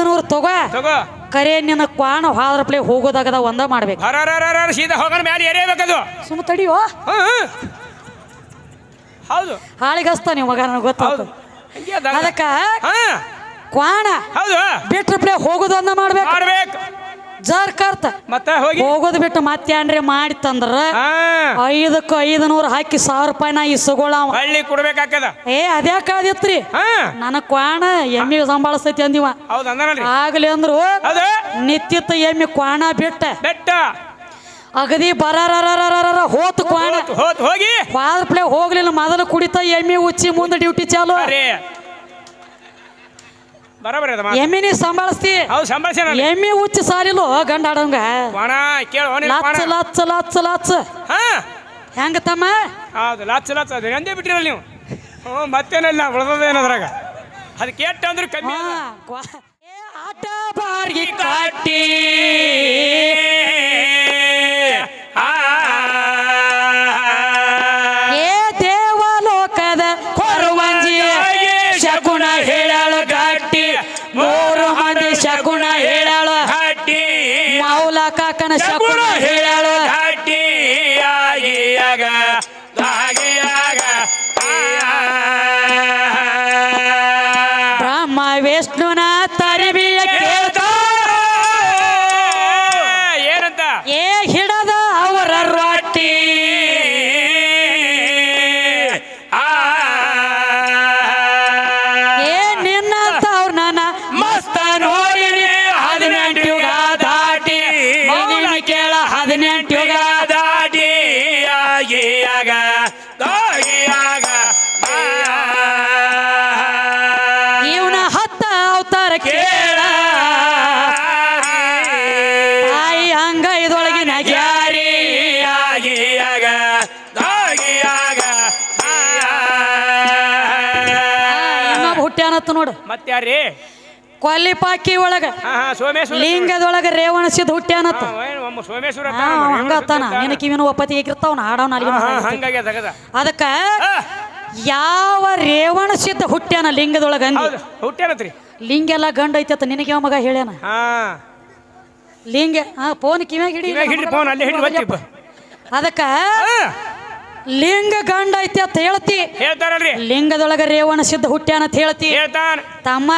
ಐದು ತಗೋ. ತಗೋ. ಕರೆ ನಿನ್ನ ಕ್ವಾಣ ಹಾದ್ರಪ್ಲೆ ಹೋಗೋದಾಗದ ಒಂದ ಮಾಡ್ಬೇಕು. ಹರ ಸೀದಾ ಹೋಗೋಣ ಮ್ಯಾಲೆ ಎರೇಬೇಕದು ಸುಮ್ಮ ತಡಿಯೋ. ಹೌದು. ಹಾಳಿಗಸ್ತ ನೀವು ಮಗ ನನಗೆ ಗೊತ್ತಾಗ್ತದೆ ಅದಕ್ಕ ಕ್ವಾಣ ಹೌದು. ಬಿಟ್ರ ಪ್ಲೇ ಹೋಗೋದು ಒಂದ ಮಾಡ್ಬೇಕು. ಮಾಡ್ಬೇಕು. ಜರ್ ಕರ್ತ. ಮತ್ತೆ ಹೋಗಿ. ಹೋಗೋದು ಬಿಟ್ಟು ಮತ್ತೆ ಏನ್ರಿ ಮಾಡಿತ್ತಂದ್ರ ತಂದ್ರ? ಐದಕ್ಕೆ ಐದು ನೂರು ಹಾಕಿ ಸಾವಿರ ರೂಪಾಯಿ ನಾ ಈ ಹಳ್ಳಿ ಕೊಡ್ಬೇಕಾಕದ ಏ ಅದ್ಯಾಕ ಆದಿತ್ರಿ ನನ್ನ ಕ್ವಾಣ ಎಮ್ಮಿಗೆ ಸಂಭಾಳಿಸ್ತೈತಿ ಅಂದಿವ. ಆಗ್ಲಿ ಅಂದ್ರು ನಿತ್ಯತ್ತ ಎಮ್ಮಿ ಕ್ವಾಣ ಬಿಟ್ಟ. ಬೆಟ್ಟ. ಅಗದಿ ಬರಾರ ಹೋತು ಕ್ವಾಣ. ಹೋಗಿ. ಫಾದರ್ ಪ್ಲೇ ಹೋಗ್ಲಿಲ್ಲ ಮೊದಲು ಕುಡಿತ ಎಮ್ಮಿ ಉಚ್ಚಿ ಮುಂದೆ ಡ್ಯೂಟಿ ಚಾಲು. ಬರಬರಿ ಅದ. ಎಮ್ಮಿನಿ ಸಂಭಾಳಿಸ್ತಿ. ಹೌದು ಎಮ್ಮಿ ಉಚ್ಚಿ ಸಾರಿಲು ಗಂಡ ಆಡಂಗ. ಕೇಳು ಲಚ್ಚ ಲಚ್ಚ ಲಚ್ಚ ಲಚ್ಚ. ಹಾ. ಹೆಂಗ ತಮ್ಮ? ಹೌದು ಲಾಚ್ ಲಾಚ್ ಅದು ಎಂದೇ ಬಿಟ್ಟಿರಲ್ಲ ನೀವು. ಹ್ಞೂ ಮತ್ತೇನಿಲ್ಲ ಉಳ್ದದೇನದ್ರಾಗ ಅದು ಕೆಟ್ಟ ಅಂದ್ರೆ ಕಮ್ಮಿ ಅದ. ಆಟ ಬಾರ್ಗಿ ಕಟ್ಟಿ ವಿಷ್ಣುನ ತರಿವಿಯ ಕೇಳ್ತ ಅವತಾರ ಕೇಳ. ತಾಯಿ ಹಂಗ ಇದೊಳಗಿನ ಇನ್ನೊಬ್ಬ ಹುಟ್ಟ್ಯಾನತ್ತ ನೋಡು. ಮತ್ತೆ ಯಾರ್ರಿ ಕೊಲ್ಲಿಪಾಕಿ ಒಳಗ ಲಿಂಗದೊಳಗ ರೇವಣಸಿದ ಹುಟ್ಟ್ಯಾನತ್ತ ಹಾ, ಏನು ಒಮ್ಮ ಸೋಮೇಶ್ವರ ಹಾ ಹಂಗತ್ತಾನ? ನಿನ್ನ ಕಿವಿನ ಒಪ್ಪತಿ ಇರ್ತಾವ ಹಾಡವನ ಅದಕ್ಕ ಯಾವ ರೇವಣ ಸಿದ್ಧ ಹುಟ್ಟ್ಯಾನ ಲಿಂಗದೊಳಗ ಹುಟ್ಟ್ಯಾನತ್ರಿ. ಲಿಂಗ ಎಲ್ಲ ಗಂಡ ಐತತ್ತ ನಿನಗೆ ಯಾವ ಮಗ ಹೇಳ್ಯಾನ? ಲಿಂಗ ಹಾ ಫೋನ್ ಕಿವ್ಯಾಗ ಹಿಡಿ ಹಿಡ್ರಿ ಫೋನ್ ಅಲ್ಲೇ ಬಚ್ಚಿ ಅದಕ್ಕ ಲಿಂಗ ಗಂಡ ಐತಿ ಅಂತ ಹೇಳ್ತಿ. ಹೇಳ್ತಾರಲ್ರಿ. ಲಿಂಗದೊಳಗ ರೇವಣ ಸಿದ್ಧ ಹುಟ್ಟ್ಯಾನ ಅಂತ ಹೇಳ್ತಿ. ಹೇಳ್ತಾನ. ತಮ್ಮ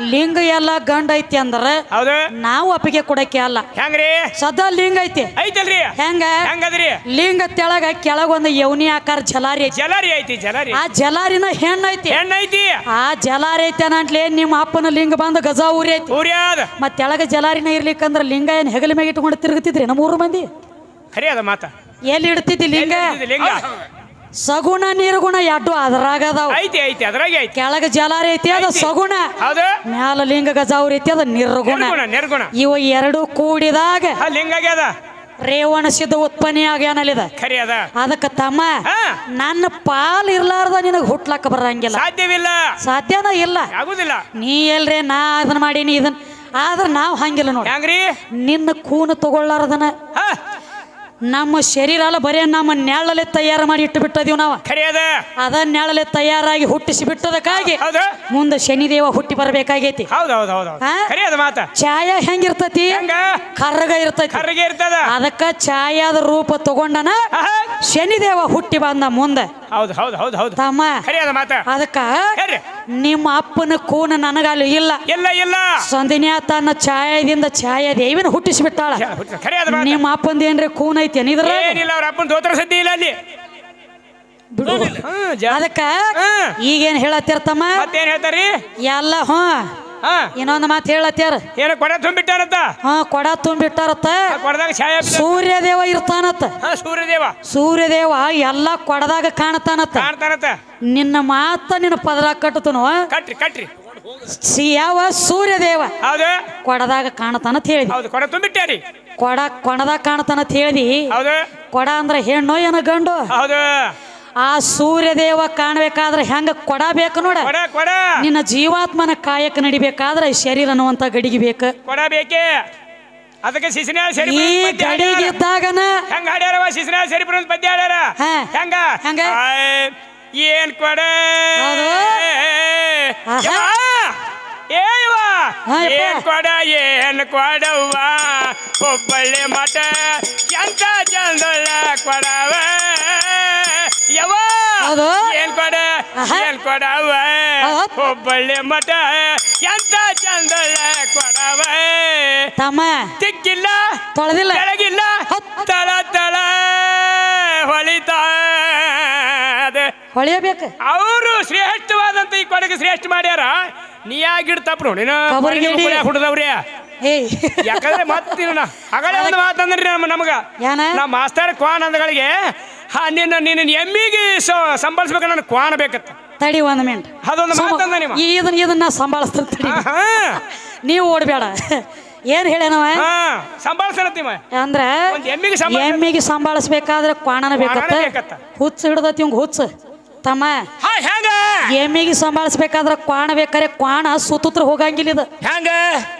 ಲಿಂಗ ಎಲ್ಲ ಗಂಡ ಐತಿ ಅಂದ್ರ ಹೌದು. ನಾವು ಅಪ್ಪಿಗೆ ಕೊಡಕ್ಕೆ ಅಲ್ಲ. ಹೆಂಗ್ರಿ? ಸದಾ ಲಿಂಗ ಐತಿ. ಐತಲ್ರಿ. ಹೆಂಗ? ಹೆಂಗದ್ರಿ? ಲಿಂಗ ತೆಳಗ ಕೆಳಗೊಂದು ಯೌನಿ ಆಕಾರ ಜಲಾರಿ ಐತಿ. ಜಲಾರಿ ಐತಿ ಜಲಾರಿ. ಆ ಜಲಾರಿನ ಹೆಣ್ಣ ಐತಿ. ಹೆಣ್ಣ ಐತಿ. ಆ ಜಲಾರಿ ಐತಿ ಅನ್ನಂಟ್ಲೆ ನಿಮ್ಮ ಅಪ್ಪನ ಲಿಂಗ ಬಂದು ಗಜಾ ಊರಿ ಐತಿ. ಊರ್ಯಾದ ಮತ್ತೆ ತೆಳಗ ಜಲಾರಿನ ಇರ್ಲಿಕ್ಕಂದ್ರ ಲಿಂಗ ಏನ್ ಹೆಗಲ ಮ್ಯಾಗ ಇಟ್ಕೊಂಡು ತಿರುಗುತ್ತಿದ್ರಿ ನಮ್ಮ ಮೂರು ಮಂದಿ? ಖರೀ ಅದ ಮಾತ. ಎಲ್ಲಿ ಇಡ್ತಿದ್ದಿ ಲಿಂಗ? ಲಿಂಗ? ಸಗುಣ ನಿರ್ಗುಣ ಎಡ್ಡು ಅದ್ರಾಗ ಅದಾವ ಐತಿ ಐತಿ ಅದ್ರಾಗೆ ಐತಿ. ಕೆಳಗ ಜಲಾರ ಐತಿ ಅದ ಸಗುಣ. ಹೌದು. ಮ್ಯಾಲ ಲಿಂಗ ಗಜಾವ್ರ ಐತಿ ಅದ ನಿರ್ಗುಣ. ನಿರ್ಗುಣ ನಿರ್ಗುಣ. ಇವ ಎರಡು ಕೂಡಿದಾಗ ಆ, ಲಿಂಗ ಆಗ್ಯದ? ರೇವಣ ಸಿದ್ಧ ಉತ್ಪನ್ನಿ ಆಗ್ಯಾನಲ್ಲಿದ ಖರಿ ಅದ. ಅದಕ್ಕ ತಮ್ಮ ಹಾ. ನನ್ನ ಪಾಲ್ ಇರ್ಲಾರ್ದ ನಿನಗ್ ಹುಟ್ಲಕ್ಕ ಬರಂಗಿಲ್ಲ. ಸಾಧ್ಯವಿಲ್ಲ. ಸಾಧ್ಯನ ಇಲ್ಲ. ಆಗುದಿಲ್ಲ. ನೀ ಎಲ್ರಿ ನಾ ಅದನ್ನ ಮಾಡೀನಿ ಇದನ್ ಆದ್ರ ನಾವು ಹಂಗಿಲ್ಲ ನೋಡಿ. ಹೆಂಗ್ರಿ? ನಿನ್ನ ಕೂನು ತಗೊಳ್ಳಾರದನ. ಹಾ. ನಮ್ಮ ಶರೀರ ಅಲ್ಲ ಬರೇ ನಮ್ಮ ನೆಳಲೆ ತಯಾರು ಮಾಡಿ ಇಟ್ಟು ಬಿಟ್ಟದೀವಿ ನಾವು ಅದ ನೆಳಲೆ ತಯಾರಾಗಿ ಹುಟ್ಟಿಸಿ ಬಿಟ್ಟದಕ್ಕಾಗಿ ಮುಂದೆ ಶನಿದೇವ ಹುಟ್ಟಿ ಬರಬೇಕಾಗೈತಿ. ಛಾಯ ಹೆಂಗಿರ್ತತಿ? ಕರಗ ಕರ್ರಗ ಇರ್ತೈತಿ. ಅದಕ್ಕ ಛಾಯಾದ ರೂಪ ತಗೊಂಡನ. ಶನಿದೇವ ಹುಟ್ಟಿ ಬಂದ ಮುಂದೆ. ತಮ್ಮ ಅದಕ್ಕ ನಿಮ್ಮ ಅಪ್ಪನ ಕೂನ ನನಗಲ್ಲಿ ಇಲ್ಲ. ಇಲ್ಲ ಇಲ್ಲ. ಸಂದಿನ್ಯಾ ತನ್ನ ಛಾಯದಿಂದ ಛಾಯಾ ದೇವಿನ ಹುಟ್ಟಿಸಿಬಿಟ್ಟಾಳ ಖರಿ ಅದ ಮಾತ. ನಿಮ್ಮ ಅಪ್ಪಂದ ಏನ್ರಿ ಕೂನ್ ಐತಿ ಇದ್ರ ಏನಿಲ್ಲ ಅವ್ರ ಅಪ್ಪನ ದೋತ್ರ ಸದ್ದಿ ಇಲ್ಲ ಅಲ್ಲಿ. ಬಿಡು. ಹ್ಮ್ ಜ- ಅದಕ್ಕ ಹ್ಮ್. ಈಗೇನ್ ಹೇಳತ್ತಿರ್ತಮ್ಮ ಮತ್ತೇನ್ ಹೇಳ್ತಾರಿ? ಎಲ್ಲ ಹ್ಞೂ. ಹಾ. ಇನ್ನೊಂದು ಮಾತು ಹೇಳತ್ಯಾರ ಏನ ಕೊಡ ತುಂಬಿಟ್ಟಾರಂತ ಹ್ಞೂ ಕೊಡ ತುಂಬಿಟ್ಟಾರತ್ತ. ಆ ಕೊಡದಾಗ ಛಾಯಾ ಬಿದ್ದ- ಸೂರ್ಯದೇವ ಇರ್ತಾನತ್ತ. ಹಾ ಸೂರ್ಯದೇವ. ಸೂರ್ಯದೇವ ಎಲ್ಲ ಕೊಡದಾಗ ಕಾಣತಾನತ್ತ. ಕಾಣ್ತಾನತ್ತ. ನಿನ್ನ ಮಾತ ನಿನ್ನ ಪದರ ಕಟ್ಟತನು ಕಟ್ರಿ ಕಟ್ರಿ. ಯಾವ ಸೂರ್ಯದೇವ ಹೌದು. ಕೊಡದಾಗ ಕಾಣತಾನತ್ ಹೇಳಿ. ಹೌದು ಕೊಡ ತುಂಬಿಟ್ಟಾರಿ ಕೊಡ ಕೊಣದ ಕಾಣ್ತಾನಂತ ಹೇಳಿ. ಹೌದು. ಕೊಡ ಅಂದ್ರೆ ಹೆಣ್ಣು ಏನ ಗಂಡು? ಹೌದು. ಆ ಸೂರ್ಯದೇವ ಕಾಣ್ಬೇಕಾದ್ರೆ ಹೆಂಗ ಕೊಡ ಬೇಕು ನೋಡ. ಕೊಡ ಕೊಡ. ನಿನ್ನ ಜೀವಾತ್ಮನ ಕಾಯಕ ನಡಿಬೇಕಾದ್ರೆ ಶರೀರ ಅನ್ನುವಂತ ಗಡಿಗೆ ಬೇಕು. ಕೊಡ ಬೇಕೇ. ಅದಕ್ಕೆ ಶಿಶಿನ ಸರಿ ಈ ಗಡಿಗಿದ್ದಾಗನ ಹೆಂಗ ಹಾಡ್ಯಾರವ ಶಿಶಿನ ಸರಿ ಬರೋದ್ ಪದ್ಯ ಹಾಡ್ಯಾರ? ಹಾ. ಹೆಂಗ? ಹೆಂಗ? ಆಯ್, ಏನ್ ಕೊಡ. ಆಹಾ. ಯಾ. ಯಪ್ಪ. ಏನ್ ಕೊಡ ಏನ್ ಕೊಡವ್ವ? ಹುಬ್ಬಳ್ಳಿ ಮಠ ಎಂತ ಚಂದೊಳ್ಳ ಕೊಡವ? ಯವ. ಏನ್ ಕೊಡ. ಏನ್ ಕೊಡವ ಹುಬ್ಬಳ್ಳಿ ಮಠ ಎಂತ ಚಂದೊಳ್ಳ ಕೊಡವ? ತಮ್ಮ. ತಿಕ್ಕಿಲ್ಲ ತೊಳೆದಿಲ್ಲ. ಕೆಳಗಿಲ್ಲ. ತಳ ತಳ ಹೊಳಿತಾದ. ಹೊಳೆಯಬೇಕು. ಅವರು ಶ್ರೇಷ್ಠವಾದಂತ ಈ ಕೊಡಗೆ ಶ್ರೇಷ್ಠ ಮಾಡ್ಯಾರ. ನೀ ಆಗಿಡ್ತಪ್ಪ ತಪ್ಪು ನೋಡಿ. ಹುಡ್ದವ್ರಿ? ಯಾಕಂದ್ರೆ ಮತ್ತಿರೋಣ ಅಗಳೇ ಒಂದು ಮಾತಂದ್ರಿ ನಮ್ಮ ನಮಗ. ನಮ್ಮ ಮಾಸ್ತರ್ ಕ್ವಾನ್ ಅಂದಗಳಿಗೆ ನಿನ್ನ ನಿನ್ನ ಎಮ್ಮಿಗೆ ಸಂಭಾಳಿಸ್ಬೇಕು ನನ್ನ ಕ್ವಾನ್ ಬೇಕತ್ತ ತಡಿ ಒಂದ್ ಮಿನಿಟ್ ಅದೊಂದು ಮಾತಂದ ನೀವು ಇದನ್ನ ಇದನ್ನ ಸಂಭಾಳಿಸ್ತಿರ್ತೀರಿ ಹಾ ನೀವು ಓಡ್ಬೇಡ. ಏನ್ ಹೇಳೇನವ ಹಾ ಸಂಭಾಳಿಸಲತ್ತೀವ ಅಂದ್ರ ಎಮ್ಮಿಗೆ ಸಂಭಾಳ್ಸ- ಎಮ್ಮಿಗೆ ಸಂಭಾಳಿಸ್ಬೇಕಾದ್ರೆ ಕ್ವಾಣನ ಬೇಕತ್ತ. ಹುಚ್ಚ ಹಿಡ್ದತಿ ಇವಂಗ ಹುಚ್ಚ. ತಮ್ಮ. ಎಮ್ಮಿಗೆ ಸಂಭಾಳಿಸ್ಬೇಕಾದ್ರ ಕ್ವಾಣ ಬೇಕಾರೆ ಕ್ವಾಣ ಸುತ್ತುತ್ರ ಹೋಗಂಗಿಲ್ಲ ಇದು. ಹೆಂಗ?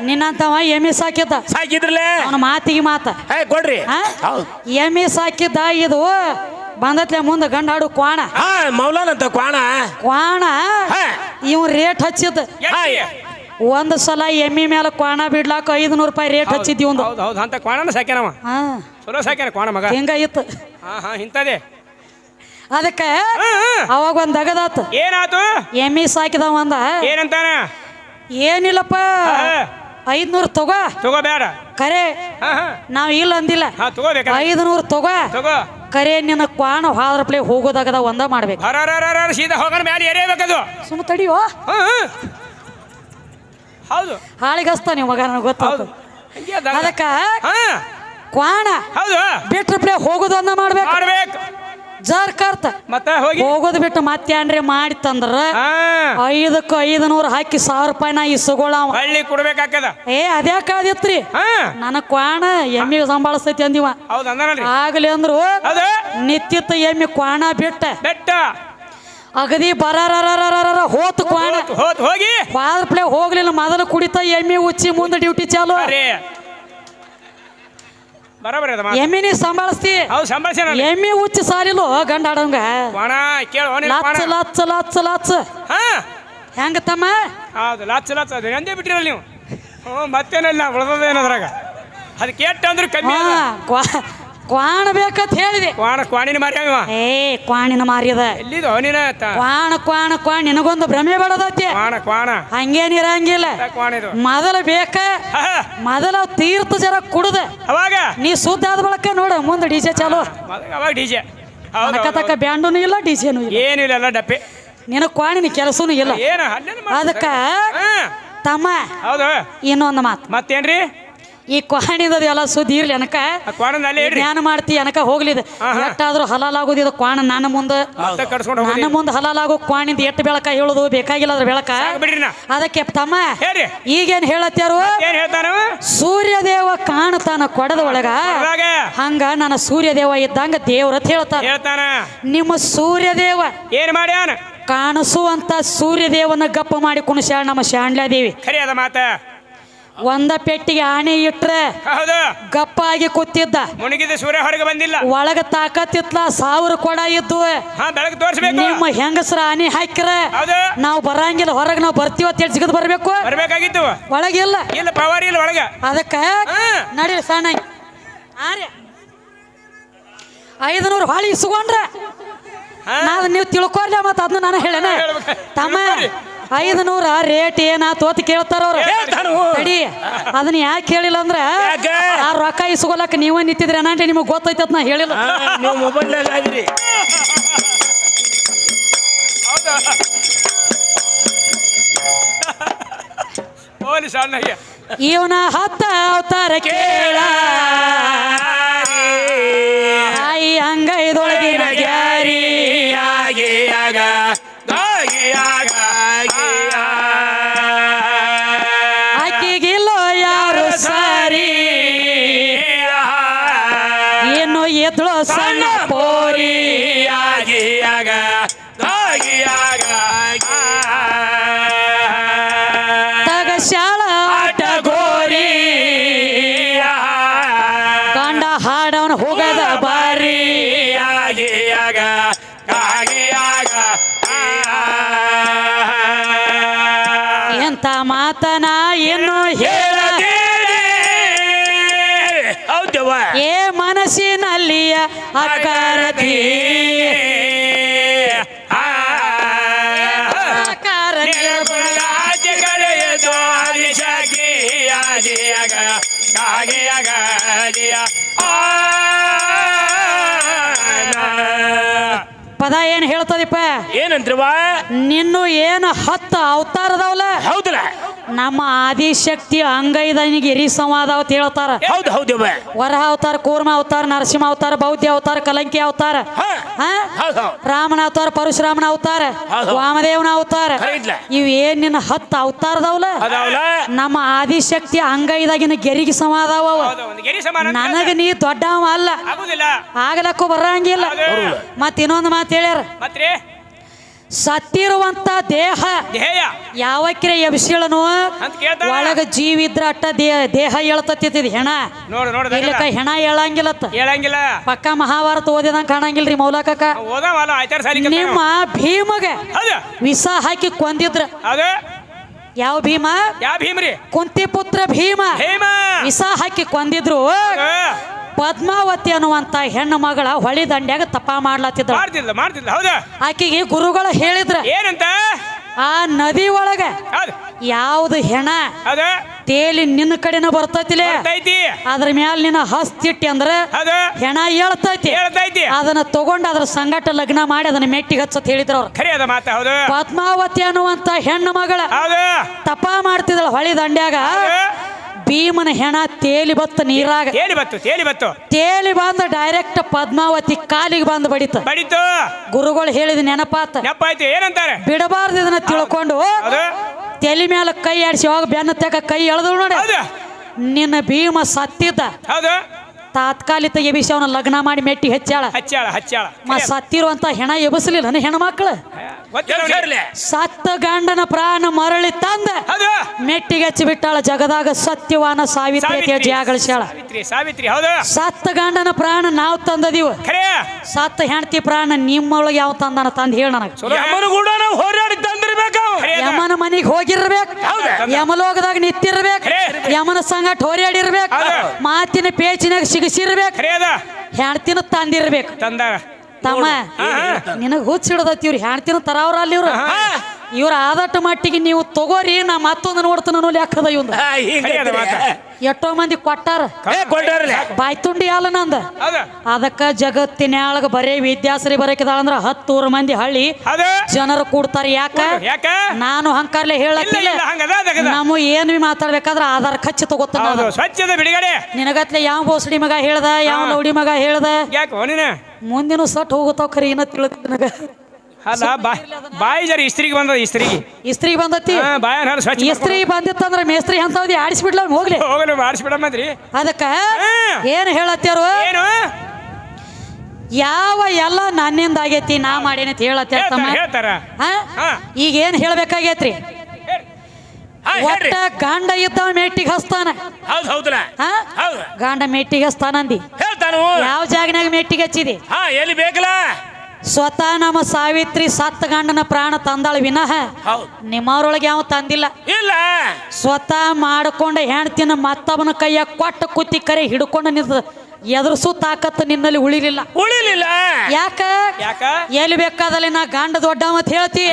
ನಿನ್ನಂತವ ಎಮ್ಮಿ ಸಾಕಿದ್ದ. ಸಾಕಿದ್ರಲ್ಲ ಅವನ ಮಾತಿಗೆ ಮಾತ. ಏ ಕೊಡ್ರಿ. ಆ? ಹೌದ್. ಎಮ್ಮಿ ಸಾಕಿದ್ದ ಇದು ಬಂದತ್ಲೆ ಮುಂದೆ ಗಂಡಾಡು ಕ್ವಾಣ. ಹಾ ಮೌಲಾನ್ ಅಂತ ಕ್ವಾಣ. ಕ್ವಾಣ ಹಾ. ಇವ್ ರೇಟ್ ಹಚ್ಚಿದ್ದ? ಒಂದ್ ಸಲ ಎಮ್ಮಿ ಮೇಲೆ ಕ್ವಾಣ ಬಿಡ್ಲಾಕ ಐದ್ನೂರು ರೂಪಾಯಿ ರೇಟ್ ಹಚ್ಚಿದ್ದಿ ಒಂದು ಹೌದು ಹೌದು ಅಂತ ಕ್ವಾಣನ ಸಾಕ್ಯಾನವ ಹಾ. ಚಲೋ ಸಾಕ್ಯಾನ ಕ್ವಾಣ ಮಗ. ಇತ್ತು. ಹಾ ಹಾ ಇಂಥದೇ ಅದಕ್ಕೆ. ಅವಾಗ ಒಂದ್ ಅಗದಾತ. ಏನಾತು? ಎಮ್ಮಿ ಸಾಕಿದವ ಒಂದ ಏನಂತಾನ? ಏನಿಲ್ಲಪ್ಪ. ಐದ್ನೂರ್ ತಗೋ. ತಗೋ ಬೇಡ. ಕರೆ. ನಾವ್ ಇಲ್ಲ ಅಂದಿಲ್ಲ. ಐದ್ನೂರ್ ತಗೋ. ತಗೋ. ಕರೆ ನಿನ್ನ ಕ್ವಾಣ ಹಾದ್ರಪ್ಲೆ ಹೋಗೋದಾಗದ ಒಂದ ಮಾಡ್ಬೇಕು. ಸೀದಾ ಹೋಗೋಣ ಮೇಲೆ ಎರೇಬೇಕದು ಸುಮ್ಮ ತಡಿಯೋ. ಹೌದು. ಹಾಳಿಗಸ್ತ ನೀವು ಮಗ ನನಗೆ ಗೊತ್ತಾಯ್ತು ಅದಕ್ಕ ಕ್ವಾಣ ಹೌದು. ಬಿಟ್ರ ಪ್ಲೇ ಹೋಗೋದು ಒಂದ ಮಾಡ್ಬೇಕು. ಮಾಡ್ಬೇಕು. ಜರ್ ಕರ್ತ. ಮತ್ತೆ ಹೋಗಿ. ಹೋಗೋದು ಬಿಟ್ಟು ಮತ್ತೆ ಏನ್ರಿ ಮಾಡಿ ತಂದ್ರ? ಐದಕ್ಕ ಐದು ನೂರು ಹಾಕಿ ಸಾವಿರ ರೂಪಾಯಿ ನಾ ಇಸ್ಕೊಳ್ಳವ ಹಳ್ಳಿ ಏ ಅದ್ಯಾಕ ಆದಿತ್ರಿ ನನ್ನ ಕ್ವಾಣ ಎಮ್ಮಿಗೆ ಸಂಭಾಳಿಸ್ತೈತಿ ಅಂದಿವ. ಆಗ್ಲಿ ಅಂದ್ರು ನಿತ್ಯತ್ತ ಎಮ್ಮಿ ಕ್ವಾಣ ಬಿಟ್ಟ. ಬೆಟ್ಟ. ಅಗದಿ ಬರಾರ ಹೋತು ಕ್ವಾಣ. ಹೋಗಿ. ವಾದ್ರ ಪ್ಲೇ ಹೋಗ್ಲಿಲ್ಲ ಮೊದಲು ಕುಡಿತ ಎಮ್ಮಿ ಉಚ್ಚಿ ಮುಂದೆ ಡ್ಯೂಟಿ ಚಾಲು. ಬರೋಬರಿ ಅದ ಮಾತು. ಎಮ್ಮಿನಿ ಸಂಭಾಳಿಸ್ತಿ. ಹೌದು ಸಂಭಾಷಣೆ ಎಮ್ಮಿ ಉಚ್ಚಿ ಸಾಲಿಲು ಗಂಡ ಆಡಂಗ. ಕ್ವಾಣ ಕೇಳು ನಿನ್ನ ಕ್ವಾಣ ಲಚ್ಚ ಲಚ್ಚ ಲಚ್ಚ ಲಚ್ಚ. ಹಾ. ಹೆಂಗ ತಮ್ಮ? ಹೌದು ಲಾಚ್ ಲಾಚ್ ಅದು ಎಂದೇ ಬಿಟ್ಟಿರಲ್ಲ ನೀವು. ಹ್ಞೂ ಮತ್ತೇನಿಲ್ಲ ಉಳ್ದದೇನದ್ರಾಗ. ಅದು ಕೆಟ್ಟ ಅಂದ್ರೆ ಕಮ್ಮಿ ಹಾ ಅದ. ಕ್ವಾ- ಕ್ವಾಣ ಬೇಕಂತ ಹೇಳಿದೆ. ಕ್ವಾಣ ಕ್ವಾಣಿನ ಮಾರ್ಯಾವ ಅವ ಏ ಕ್ವಾಣಿನ ಮಾರಿದ ಎಲ್ಲಿದು? ನೀನ ತ- ಕ್ವಾಣ ಕ್ವಾಣ ಕ್ವಾಣ ನಿನಗೊಂದು ಭ್ರಮೆ ಬೇಡದತ್ತಿ ಕ್ವಾಣ ಕ್ವಾಣ. ಹಂಗೇನು ಇರಂಗಿಲ್ಲ ತ ಕ್ವಾಣ ಇದು ಮೊದಲ ಬೇಕ ಹಾ. ಮೊದಲ ತೀರ್ಥ ಜರ ಕುಡ್ದ. ಅವಾಗ? ನೀ ಸುದ್ದ ಆದ ಬಳಕ ನೋಡು ಮುಂದೆ ಡಿಜೆ ಚಾಲು. ಮೊದಲು ಅವಾಗ ಡಿಜೆ ಅಕ್ಕ ಅನಕ ತಕ್ಕ ಬ್ಯಾಂಡನು ಇಲ್ಲ ಡಿಜೆನು ಇಲ್ಲ. ಏನು ಇಲ್ಲ ಎಲ್ಲ ಡಪ್ಪೆ ನಿನ ಕ್ವಾಣಿನ ಕೆಲಸನೂ ಇಲ್ಲ. ಏನು ಅದಕ್ಕ ಹಾ, ತಮ್ಮ ಹೌದು. ಇನ್ನೊಂದು ಮಾತು. ಮತ್ತೇನ್ರಿ? ಈ ಕ್ವಾಣಿದ ಎಲ್ಲ ಸುದ್ದಿ ಇರ್ಲಿ ಅನಕ. ಧ್ಯಾನ ಮಾಡ್ತಿ ಅನಕ ಹೋಗ್ಲಿದ. ಎಟ್ಟಾದ್ರೂ ಎಷ್ಟಾದ್ರೂ ಹಲಾಲ್ ಇದು ಕ್ವಾಣ ನನ್ನ ಮುಂದೆ. ನನ್ನ ಮುಂದೆ ಹಲಾಲ್ ಆಗೋ ಕ್ವಾಣಿಂದ ಎಟ್ಟು ಬೆಳಕ ಹೇಳುದು ಬೇಕಾಗಿಲ್ಲ ಅದ್ರ ಬೆಳಕ? ಅದಕ್ಕೆ ತಮ್ಮ ಈಗೇನ್ ಹೇಳ್ತಾನ ಸೂರ್ಯದೇವ ಕಾಣತಾನ ಕೊಡದ ಒಳಗ. ಹಂಗ ನನ್ನ ಸೂರ್ಯದೇವ ಇದ್ದಂಗ ದೇವ್ರತ್ ಹೇಳ್ತಾರ. ಹೇಳ್ತಾನ. ನಿಮ್ಮ ಸೂರ್ಯದೇವ ಏನ್ ಮಾಡ್ಯಾನ? ಕಾಣಿಸುವಂತ ಸೂರ್ಯದೇವನ ಗಪ್ಪ ಮಾಡಿ ಕುಣಿಸ್ಯಾಳ ನಮ್ಮ ಶಾಂಡ್ಲಾದೇವಿ ಮಾತಾ ಮಾತ. ಒಂದ ಪೆಟ್ಟಿಗೆ ಆಣೆ ಇಟ್ರೆ ಹೌದು. ಗಪ್ಪಾಗಿ ಕೂತಿದ್ದ. ಮುಣಗಿದ ಸೂರ್ಯ ಹೊರಗೆ ಬಂದಿಲ್ಲ. ಒಳಗ ತಾಕತ್ತಿತ್ಲ ಸಾವಿರ ಕೊಡ ಇದ್ದು ಹಾ ಬೆಳಗ್ಗೆ ತೋರಿಸ್ಬೇಕು. ನಿಮ್ಮ ಹೆಂಗಸ್ರ ಆನೆ ಹಾಕಿರ ಹೌದು. ನಾವು ಬರಂಗಿಲ್ಲ ಹೊರಗೆ ನಾವು ಬರ್ತೀವ ಅಂತ ಹೇಳಿ ಬರಬೇಕು ಬರ್ಬೇಕು? ಬರ್ಬೇಕಾಗಿತ್ತು. ಒಳಗಿಲ್ಲ ಇಲ್ಲ. ಪವರ್ ಇಲ್ಲ ಒಳಗ. ಅದಕ್ಕ. ನಡಿ ಸಣ್ಣ ಆರ್ಯ. ಐದನೂರು ಹಾಳಿ ಇಸ್ಕೊಂಡ್ರ. ನಾನು ನೀವು ತಿಳ್ಕೊರ್ಲ ಮತ್ತೆ ಅದನ್ನ ನಾನು ಹೇಳೇನೆ. ತಮ್ಮ. ಐದನೂರ ರೇಟ್ ಏನಾತು ಅಂತ ಕೇಳ್ತಾರ ಅವ್ರು. ಹೇಳ್ತಾನು. ತಡಿ ಅದನ್ನ ಯಾಕೆ ಹೇಳಿಲ್ಲ ಅಂದ್ರೆ ಯಾಕೆ? ಆ ರೊಕ್ಕ ಇಸ್ಕೊಳಕ್ ನೀವೇ ನಿಂತಿದ್ರಿ ಅನ್ನಂటే ನಿಮಗೆ ಗೊತ್ತೈತೆ ಅಂತ ನಾ ಹೇಳಿಲ್ಲ. ಹಾ, ನೀವು ಮೊಬೈಲ್ನಾಗ ಆಗಿರಿ ಹೌದು ಹೋಲಿ ಸಣ್ಣಗೆ ಇವನ ಹತ್ತ ಅವತಾರ ಕೇಳ. ಬರಿಯಾಗಿಯಾಗ ಕಾಗಿಯಾಗ ಎಂತ ಮಾತನ ಏನು ಹೇಳಿ ಹೌದವ ಏ ಮನಸ್ಸಿನಲ್ಲಿಯ ಅಕಾರತಿ ಕಾಗಿಯಾಗ ಕಾಗಿಯಾಗ ಆ ಪದ ಏನ್ ಹೇಳ್ತದಿಪ್ಪ ಏನಂತ್ರಿವಾ ನಿನ್ನು ಏನು ಹತ್ತು ಅವತಾರದವಲ್ಲ? ಹೌದಲ್ಲ. ನಮ್ಮ ಆದಿಶಕ್ತಿ ಅಂಗೈದನಿಗೆ ಹಿರಿ ಸಂವಾದ ಅಂತ ಹೇಳ್ತಾರ. ಹೌದು ಹೌದವ್ವ ವರಹ ಅವತಾರ ಕೂರ್ಮ ಅವತಾರ ನರಸಿಂಹ ಅವತಾರ ಬೌದ್ಧ ಅವತಾರ ಕಲಂಕಿ ಅವತಾರ. ಹಾ. ಹೌದು ರಾಮನ ಅವತಾರ ಪರಶುರಾಮನ ಅವತಾರ ಹೌದು. ವಾಮದೇವನ ಅವತಾರ. ಖರೆ ಇದ್ಲ. ಇವ್ ಏನ್ ನಿನ್ನ ಹತ್ತು ಅವತಾರದವಲ್ಲ ಅದಾವಲ್ಲ ನಮ್ಮ ಆದಿಶಕ್ತಿ ಅಂಗೈದಾಗಿನ ಗೆರಿಗೆ ಸಮಾದಾವ. ಹೌದು ಒಂದು ಗೆರಿ ಸಮಾನ ನನಗ ನೀ ದೊಡ್ಡವ ಅಲ್ಲ. ಆಗುದಿಲ್ಲ. ಆಗ್ಲಕ್ಕೂ ಬರಂಗಿಲ್ಲ. ಹೌದು. ಮತ್ ಇನ್ನೊಂದು ಮಾತು ಹೇಳ್ಯಾರ. ಮತ್ರಿ? ಸತ್ತಿರುವಂತ ದೇಹ ಧ್ಯೇಯ ಯಾವಕ್ರೆ ಎಬ್ಸಿಳನು ಅಂತ ಕೇಳ್ತಾರ ಒಳಗ ಜೀವ ಇದ್ರ ಅಟ್ಟ ದೇಹ ದೇಹ ಹೇಳ್ತತ್ತಿದ್ ಹೆಣ. ನೋಡು ನೋಡು ಇಲ್ಲಕ ಹೆಣ ಹೇಳಂಗಿಲ್ಲತ್ತ ಹೇಳಂಗಿಲ್ಲ ಪಕ್ಕ ಮಹಾಭಾರತ ಓದಿದಂಗ ಕಾಣಂಗಿಲ್ರಿ ಮೌಲಕಕ್ಕ. ಓದಾವಲ್ಲ ಆಯ್ತಾರ ಸಾಲಿ ನಿಮ್ಮ ಭೀಮಗ ಹೌದು. ವಿಷ ಹಾಕಿ ಕೊಂದಿದ್ರ. ಹೌದು ಯಾವ ಭೀಮ? ಯಾವ ಭೀಮ್ರಿ ಕುಂತಿ ಪುತ್ರ ಭೀಮ. ಹೇಮ ವಿಷ ಹಾಕಿ ಕೊಂದಿದ್ರು. ಪದ್ಮಾವತಿ ಅನ್ನುವಂತ ಹೆಣ್ಣು ಮಗಳ ಹೊಳಿ ದಂಡ್ಯಾಗ ತಪ್ಪ ಮಾಡ್ಲತ್ತಿದ್ರು ಮಾಡ್ತಿಲ್ಲ ಮಾಡ್ತಿಲ್ಲ ಹೌದು? ಆಕೆಗೆ ಗುರುಗಳು ಹೇಳಿದ್ರ ಏನಂತ? ಆ ನದಿ ಒಳಗ ಯಾವ್ದು ಹೆಣ ತೇಲಿ ನಿನ್ನ ಕಡೆನ ಬರ್ತೈತಿಲೆ? ಬರ್ತೈತಿ. ಅದ್ರ ಮ್ಯಾಲ ನಿನ್ನ ಹಸ್ತಿಟ್ಟಿ ಅಂದ್ರೆ ಹೆಣ ಹೇಳ್ತೈತಿ ಹೇಳ್ತೈತಿ ಅದನ್ನ ತಗೊಂಡ್ ಅದ್ರ ಸಂಗಟ ಲಗ್ನ ಮಾಡಿ ಅದನ್ನ ಮೆಟ್ಟಿಗೆ ಹಚ್ಚತ್ ಹೇಳಿದ್ರ ಅವ್ರು. ಪದ್ಮಾವತಿ ಅನ್ನುವಂತ ಹೆಣ್ಣು ಮಗಳ ತಪ ಮಾಡ್ತಿದಳ ಹೊಳಿ ದಂಡ್ಯಾಗ. ಭೀಮನ ಹೆಣ ತೇಲಿ ಬತ್ತ ನೀರಾಗ ತೇಲಿ ಬತ್ತು ತೇಲಿ ಬತ್ತು. ತೇಲಿ ಬಂದ ಡೈರೆಕ್ಟ್ ಪದ್ಮಾವತಿ ಕಾಲಿಗೆ ಬಂದು ಬಡಿತ. ಬಡಿತು. ಗುರುಗಳು ಹೇಳಿದ ನೆನಪಾತ. ನೆನಪಾಯ್ತು ಏನಂತಾರೆ? ಬಿಡಬಾರ್ದು ಇದನ್ನ ತಿಳ್ಕೊಂಡು. ತಲೆ ಮೇಲೆ ಕೈ ಆಡಿಸಿ ಹೋಗ ಬೆನ್ನ ತೆಗ ಕೈ ಎಳೆದಳು ನೋಡಿ. ನಿನ್ನ ಭೀಮ ಸತ್ತಿದ್ದ. ಹೌದು. ತಾತ್ಕಾಲಿಕ ಎಬಿಸಿ ಅವನ ಲಗ್ನ ಮಾಡಿ ಮೆಟ್ಟಿ ಹೆಚ್ಚಾಳ ಹಚ್ಚಾಳ ಹಚ್ಚಾಳ ಮ ಸತ್ತಿರುವಂತ ಹೆಣ ಎಬಸಲಿಲ್ಲ ಹೆಣ್ಮಕ್ಳು. ಮಕ್ಕಳು. ಸತ್ತ ಗಂಡನ ಪ್ರಾಣ ಮರಳಿ ತಂದ. ಮೆಟ್ಟಿಗೆ ಹಚ್ಚಿ ಬಿಟ್ಟಾಳ ಜಗದಾಗ ಸತ್ಯವಾನ ಸಾವಿತ್ರಿ ಅಂತ ಸಾವಿತ್ರಿ ಜಾಗಳಿಸ್ಯಾಳ ಸಾವಿತ್ರಿ ಸಾವಿತ್ರಿ ಹೌದು. ಸತ್ತ ಗಂಡನ ಪ್ರಾಣ ನಾವು ತಂದದೀವ. ಖರೆ. ಸತ್ತ ಹೆಂಡತಿ ಪ್ರಾಣ ನಿಮ್ಮೊಳಗೆ ಯಾವ ತಂದನ ತಂದು ಹೇಳ ನನಗೆ. ಚಲೋ ಯಮನ ಕೂಡ ನಾವು ಹೋರಾಡಿ ಯಮನ ಮನೆಗೆ ಹೋಗಿರ್ಬೇಕು. ಹೌದಾ? ಯಮಲೋಕದಾಗ ನಿಂತಿರ್ಬೇಕು. ಯಮನ ಸಂಗಟ ಹೋರಾಡಿರ್ಬೇಕು ಮಾತಿನ ಪೇಚಿನಾಗ ಸಿಗಿಸಿರ್ಬೇಕು. ಹೆಣ್ತಿನ ತಂದಿರ್ಬೇಕು. ತಂದಾರ. ತಮ್ಮ ನಿನಗ ಹಾ. ನಿನಗ್ ಹುಚ್ಚ ಹಿಡ್ದೈತಿ ಇವ್ರು. ಹೆಣ್ತಿನ ತರಾವ್ರ ಅಲ್ಲಿ ಇವ್ರು. ಇವ್ರ ಆದಟ ಮಟ್ಟಿಗೆ ನೀವು ತಗೋರಿ ನಾ ಮತ್ತೊಂದು ನೋಡ್ತಾನ ಅನ್ನೋ ಲೆಕ್ಕದ ಇವಂದ. ಎಷ್ಟೋ ಮಂದಿ ಕೊಟ್ಟಾರ. ಬಾಯ್ ತುಂಡಿ ಅಲ್ಲ ನಂದ. ಅದಕ್ಕ ಜಗತ್ತಿನ್ಯಾಳಗ ಬರೇ ವಿದ್ಯಾಸರಿ ಬರಕಿದಾಳ ಅಂದ್ರ ಹತ್ತೂರು ಮಂದಿ ಹಳ್ಳಿ ಜನರು ಕೂಡ್ತಾರ. ಯಾಕ? ಯಾಕ? ನಾನು ಹಂಕಾರ್ಲೆ ಅದಗದ ನಮ್ಮ ಏನ್ ಮಾತಾಡ್ಬೇಕಾದ್ರ ಆಧಾರ್ ಖಚ್ಚ ತಗೋತಾನ ಬಿಡುಗಡೆ. ನಿನಗತ್ಲೆ ಯಾವ ಬೋಸಡಿ ಮಗ ಹೇಳ್ದ ಯಾವ ಲೌಡಿ ಮಗ ಹೇಳ್ದ? ಯಾಕೆ ನೀನು ಮುಂದಿನ ಸಟ್ ಹೋಗುತ್ತಾವ ಖರಿ ಏನ ತಿಳಿದ ನನಗ. ಅಲ್ಲ ಬಾಯ್ ಬಾಯಿ ಜರಿ ಇಸ್ತ್ರಿಗೆ ಬಂದದ ಇಸ್ತ್ರಿಗೆ. ಇಸ್ತ್ರಿಗೆ ಬಂದತಿ? ಹಾ ಬಾಯ ಹಾಲು ಸ್ವಚ್ಛ ಇಸ್ತ್ರಿ ಬಂದಿತ್ತಂದ್ರ ಮೇಸ್ತ್ರಿ ಅಂತವ್ದಿ ಆಡಿಸ್ಬಿಡ್ಲ ಅವ್ನ್ ಹೋಗ್ಲಿ? ಹೋಗಲು ಮಾಡಿಸ್ಬಿಡಮ್ಮದ್ರಿ ಅದಕ್ಕ. ಏನ್ ಹೇಳತ್ತಾರು ಏನು? ಯಾವ ಎಲ್ಲ ನನ್ನಿಂದ ಆಗೈತಿ ನಾ ಮಾಡೇನಿ ಅಂತ ಹೇಳತ್ತಾರ ತಮ್ಮ? ಹೇಳ್ತಾರ. ಹಾ? ಹಾ. ಈಗ ಏನ್ ಹೇಳ್ಬೇಕಾಗೈತ್ರಿ? ಹೇಳ್. ಹಾ ಹೇಳ್ರಿ. ಒಟ್ಟ ಗಂಡ ಇದ್ದವ ಮೇಟಿಗೆ ಹಸ್ತಾನ. ಹೌದ್ ಹೌದಲ್ಲ. ಹಾ? ಹೌದು. ಗಂಡ ಮೇಟಿಗೆ ಹಸ್ತಾನಂದಿ. ಹೇಳ್ತಾನು. ಯಾವ ಜಾಗನಾಗ ಮೆಟ್ಟಿಗೆ ಹಚ್ಚಿದಿ? ಹಾ ಎಲ್ಲಿ ಬೇಕಲ್ಲ? ಸ್ವತಃ ನಮ್ಮ ಸಾವಿತ್ರಿ ಸತ್ತ ಗಂಡನ ಪ್ರಾಣ ತಂದಾಳ ವಿನಃ ನಿಮ್ಮವ್ರೊಳಗೆ ಯಾವ ತಂದಿಲ್ಲ. ಇಲ್ಲ. ಸ್ವತಃ ಮಾಡಿಕೊಂಡ ಹೆಣ್ತಿನ ಮತ್ತವನ ಕೈಯ ಕೊಟ್ಟ ಕುತ್ತಿ ಕರೆ ಹಿಡ್ಕೊಂಡು ನಿಂತ ಎದುರಿಸು ತಾಕತ್ತು ನಿನ್ನಲ್ಲಿ ಉಳಿಲಿಲ್ಲ. ಉಳಿಲಿಲ್ಲ. ಯಾಕ? ಯಾಕ? ಎಲ್ಲಿ ಬೇಕಾದಲ್ಲಿ ನಾ ಗಂಡ ದೊಡ್ಡ ಮತ್ ಹೇಳ್ತಿ.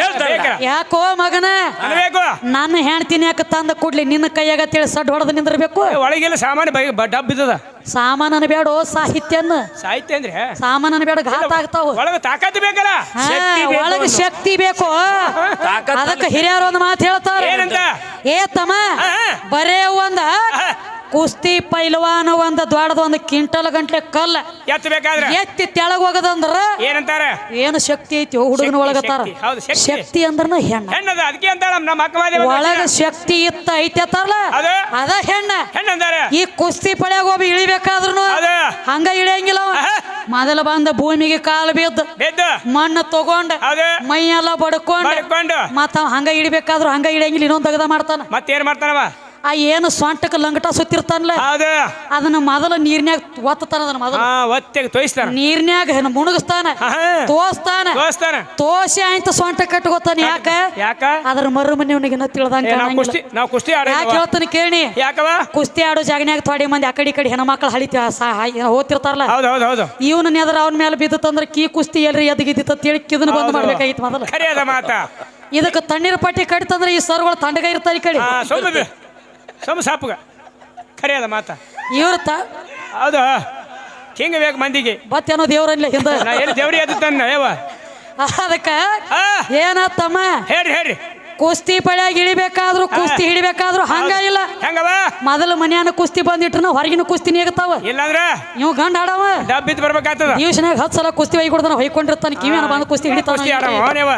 ಯಾಕೋ? ಮಗನ? ಅನ್ಬೇಕು ನನ್ನ ಹೆಣ್ತೀನಿ ಯಾಕೆ ತಂದ ಕೊಡ್ಲಿ ನಿನ್ನ ಕೈಯಾಗ ತಿಳಿ ಸಡ್ ಹೊಡೆದು ನಿಂದಿರ್ಬೇಕು? ಒಳಗೆಲ್ಲ ಸಾಮಾನ್ಯ ಬೈ ಬ- ಡಬ್ ಇದ್ದದ. ಸಾಮಾನನ ಬೇಡ ಸಾಹಿತ್ಯನ? ಸಾಹಿತ್ಯ ಅಂದ್ರೆ? ಸಾಮಾನನ ಬೇಡ ಘಾತ ಆಗ್ತಾವ. ಒಳಗ ಬೇಕಲ್ಲ? ಶಕ್ತಿ ಬೇಕು. ಒಳಗ. ಶಕ್ತಿ ಬೇಕು. ಅದಕ್ಕೆ ಹಿರಿಯರು ಒಂದು ಮಾತು ಹೇಳ್ತಾರ. ಏನಂತ? ಏ ತಮ್ಮ ಹಾ. ಬರೇ ಒಂದ. ಕುಸ್ತಿ ಪೈಲವಾನ ಒಂದ ದೊಡ್ಡದ ಒಂದು ಕ್ವಿಂಟಲ್ ಗಂಟ್ಲೆ ಕಲ್ಲ ಎತ್ತಬೇಕಾದ್ರೆ ಎತ್ತಿ ತೆಳಗ ಹೋಗದಂದ್ರ ಏನಂತಾರ ಏನು ಶಕ್ತಿ ಐತಿ ಹುಡುಗನ ಒಳಗತ್ತಾರ ಶಕ್ತಿ. ಹೌದು, ಶಕ್ತಿ. ಶಕ್ತಿ ಅಂದ್ರನ ಹೆಣ್ಣ ಹೆಣ್ಣದ ಅದಕ್ಕೆ ಅಂತಾರ ನಮ್ಮ ಒಳಗ ಶಕ್ತಿ ಇತ್ತ ಐತಿ ಅತ್ತಾರಲ್ಲ ಅದು? ಅದ ಹೆಣ್ಣ ಈ ಕುಸ್ತಿ ಪಳ್ಯಾಗ ಒಬ್ಬ ಇಳಿಬೇಕಾದ್ರೂ ಅದು? ಹಂಗ ಇಳಿಯಂಗಿಲ್ಲ ಅವ. ಮೊದಲ ಬಂದ ಭೂಮಿಗೆ ಕಾಲು ಬಿದ್ದ ಬೆದ್ದು ಮಣ್ಣು ತಗೊಂಡ ಅದು? ಮೈ ಎಲ್ಲ ಬಡ್ಕೊಂಡ ಬಡ್ಕೊಂಡು. ಮತ್ತ ಹಂಗ ಇಳಿಬೇಕಾದ್ರು ಹಂಗ ಇಳಿಯಂಗಿಲ್ಲ ಇನ್ನೊಂದ್ ತೆಗದ ಮಾಡ್ತಾನ ಮತ್ತೇನ್ ಮಾಡ್ತಾನವ ಆ ಏನು ಸ್ವಂಟಕ್ಕೆ ಲಂಗಟ ಸುತ್ತಿರ್ತಾನಲ್ಲ? ಅದನ್ನ ಮೊದಲ ನೀರ್ನ್ಯಾಗ ಒತ್ತಾನ ಅದನ್ನ ಮೊದಲ. ಒತ್ತೆಗೆ ತೋಯಿಸ್ತಾನ. ನೀರ್ನ್ಯಾಗ ಮುಣಗಿಸ್ತಾನ. ತೋಸ್ತಾನ ತೋರಿಸ್ತಾನ ತೋಸಿ ಆಯ್ತು ಸೊಂಟ ಕಟ್ಕೋತಾನ ಯಾಕ? ಯಾಕ? ಅದ್ರ ಮರು ಮನೆ ಅವನಿಗೆ ತಿಳ್ದಂಗ ಕುಸ್ತಿ ನಾವ್ ಕುಸ್ತಿ ಯಾಕೆ ಆಡ ಹೇಳ್ತಾನೆ ಕೇಳಿ? ಯಾಕವ? ಕುಸ್ತಿ ಆಡೋ ಜಾಗನ್ಯಾಗ ತೋಡಿ ಮಂದಿ ಆ ಕಡೆ ಈ ಕಡೆ ಹೆಣ್ಮಕ್ಳು ಹಳಿತಿ ಹೋಗ್ತಿರ್ತಾರಲ್ಲ? ಹೌದು ಹೌದು ಹೌದು. ಇವನ ನೆದ್ರ ಅವನ ಮೇಲೆ ಬಿದ್ದತ್ತಂದ್ರ ಕೀ ಕುಸ್ತಿ ಎಲ್ರಿ ಎದ್ಗಿದ್ದಿತ್ತ ತಿಳಿ ಕಿದನ್ ಬಂದ್ ಮಾಡ್ಬೇಕಾಯ್ತು ಮಾಡ್ಬೇಕಾಗಿತ್ತು ಮೊದಲ. ಇದಕ್ಕೆ ತಣ್ಣೀರ್ ಪಟ್ಟಿ ಕಡಿತಂದ್ರೆ ಈ ಸರ್ಗಳು ತಂಡಗ ಇರ್ತಾರೆ ಈ ಕಡೆ. ಸೊಮ್ಮ ಸಾಪುಗ. ಖರೆ ಅದ ಮಾತ. ಇವ್ರತ ಹೌದು? ಹಿಂಗ ಬೇಕು ಮಂದಿಗೆ. ಬತ್ತೇನೋ ದೇವ್ರಲ್ಲೇ ಹಿಂದ. ನಾ ಏನು ದೇವ್ರಿ ಅದು ತನ್ನ ಅದಕ್ಕ ಏನ ಏನತ್ತಮ್ಮ? ಹೇಳ್ರಿ ಹೇಳ್ರಿ. ಕುಸ್ತಿ ಪಳ್ಯಾಗ ಇಳಿಬೇಕಾದ್ರು ಕುಸ್ತಿ ಹಿಡಿಬೇಕಾದ್ರು ಹಂಗ ಇಲ್ಲ. ಹೆಂಗವ ಮೊದಲ ಮನ್ಯಾನ ಕುಸ್ತಿ ಬಂದಿಟ್ರನ ಹೊರಗಿನ ಕುಸ್ತಿ ನೀಗತಾವ. ಇಲ್ಲಾಂದ್ರ? ನೀವು ಗಂಡ ಆಡವ. ಡಬ್ ಬಿದ್ದು ಬರ್ಬೇಕಾಗ್ತದ. ದಿವ್ಸನಾಗ ಹತ್ತು ಸಲ ಕುಸ್ತಿ ಹೊಯ್ಕೊಡ್ತಾನ ಹೊಯ್ಕೊಂಡಿರ್ತಾನ ಕಿವಿಯನ ಬಂದು ಕುಸ್ತಿ ಹಿಡಿತಾನ ಕುಸ್ತಿ ಆಡವ